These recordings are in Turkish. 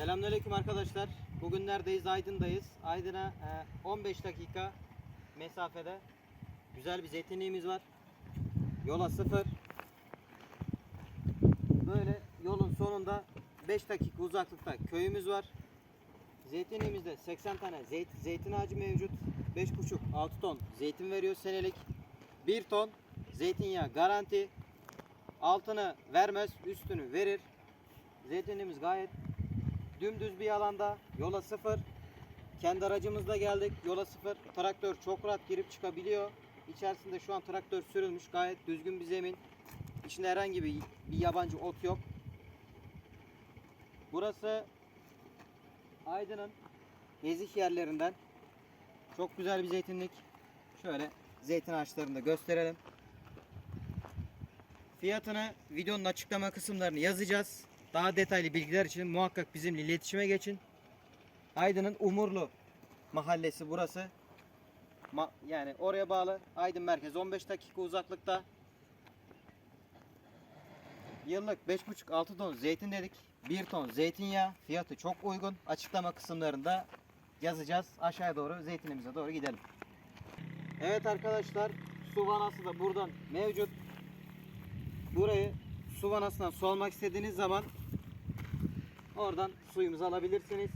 Selamünaleyküm arkadaşlar. Bugün neredeyiz? Aydın'dayız. Aydın'a e, 15 dakika mesafede güzel bir zeytinliğimiz var. Yola sıfır. Böyle yolun sonunda 5 dakika uzaklıkta köyümüz var. Zeytinliğimizde 80 tane zeyt, zeytin ağacı mevcut. 5,5-6 ton zeytin veriyor senelik. 1 ton zeytinyağı garanti. Altını vermez, üstünü verir. Zeytinliğimiz gayet dümdüz bir alanda. Yola sıfır. Kendi aracımızla geldik. Yola sıfır. Traktör çok rahat girip çıkabiliyor. İçerisinde şu an traktör sürülmüş. Gayet düzgün bir zemin. İçinde herhangi bir, bir yabancı ot yok. Burası Aydın'ın nezih yerlerinden. Çok güzel bir zeytinlik. Şöyle zeytin ağaçlarını da gösterelim. Fiyatını videonun açıklama kısımlarını yazacağız. Daha detaylı bilgiler için muhakkak bizimle iletişime geçin. Aydın'ın Umurlu mahallesi burası. Ma- yani oraya bağlı. Aydın merkez 15 dakika uzaklıkta. Yıllık 5,5-6 ton zeytin dedik. 1 ton zeytinyağı. Fiyatı çok uygun. Açıklama kısımlarında yazacağız. Aşağıya doğru zeytinimize doğru gidelim. Evet arkadaşlar su vanası da buradan mevcut. Burayı su vanasından su almak istediğiniz zaman oradan suyumuzu alabilirsiniz.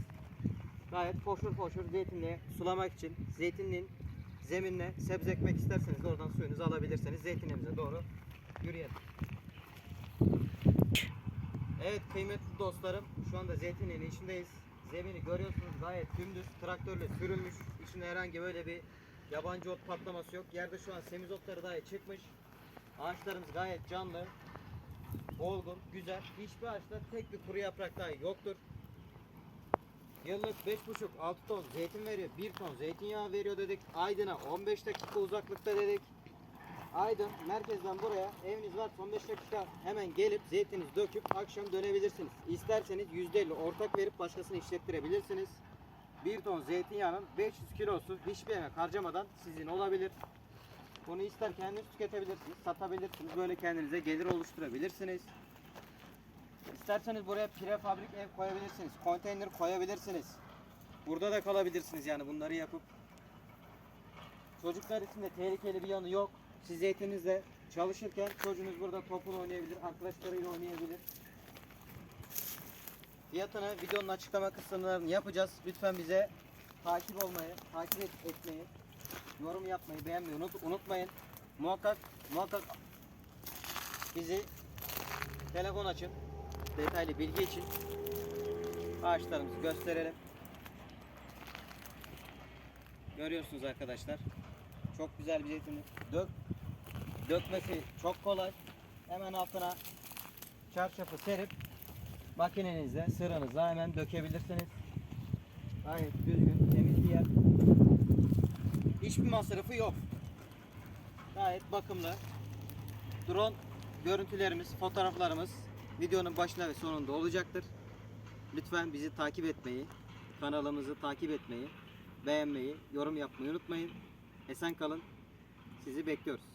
Gayet foşur foşur zeytinliğe sulamak için zeytinliğin zeminine sebze ekmek isterseniz oradan suyunuzu alabilirsiniz. Zeytinliğimize doğru yürüyelim. Evet kıymetli dostlarım şu anda zeytinliğin içindeyiz. Zemini görüyorsunuz gayet dümdüz traktörle sürülmüş. İçinde herhangi böyle bir yabancı ot patlaması yok. Yerde şu an semizotları dahi çıkmış. Ağaçlarımız gayet canlı, olgun, güzel. Hiçbir ağaçta tek bir kuru yaprak dahi yoktur. Yıllık 5,5-6 ton zeytin veriyor. 1 ton zeytinyağı veriyor dedik. Aydın'a 15 dakika uzaklıkta dedik. Aydın merkezden buraya eviniz var 15 dakika hemen gelip zeytinizi döküp akşam dönebilirsiniz. İsterseniz %50 ortak verip başkasını işlettirebilirsiniz. 1 ton zeytinyağının 500 kilosu hiçbir emek harcamadan sizin olabilir. Bunu ister kendiniz tüketebilirsiniz, satabilirsiniz. Böyle kendinize gelir oluşturabilirsiniz. İsterseniz buraya prefabrik ev koyabilirsiniz. Konteyner koyabilirsiniz. Burada da kalabilirsiniz yani bunları yapıp. Çocuklar için de tehlikeli bir yanı yok. Siz zeytininizle çalışırken çocuğunuz burada topun oynayabilir, arkadaşlarıyla oynayabilir. Fiyatını videonun açıklama kısımlarını yapacağız. Lütfen bize takip olmayı, takip et- etmeyi, yorum yapmayı, beğenmeyi unut, unutmayın. Muhakkak, muhakkak bizi telefon açın. Detaylı bilgi için ağaçlarımızı gösterelim. Görüyorsunuz arkadaşlar. Çok güzel bir zeytinlik. Dök, dökmesi çok kolay. Hemen altına çarşafı serip makinenizle, sıranızla hemen dökebilirsiniz. Gayet düzgün, temiz bir yer. Hiçbir masrafı yok. Gayet bakımlı. Drone görüntülerimiz, fotoğraflarımız videonun başında ve sonunda olacaktır. Lütfen bizi takip etmeyi, kanalımızı takip etmeyi, beğenmeyi, yorum yapmayı unutmayın. Esen kalın. Sizi bekliyoruz.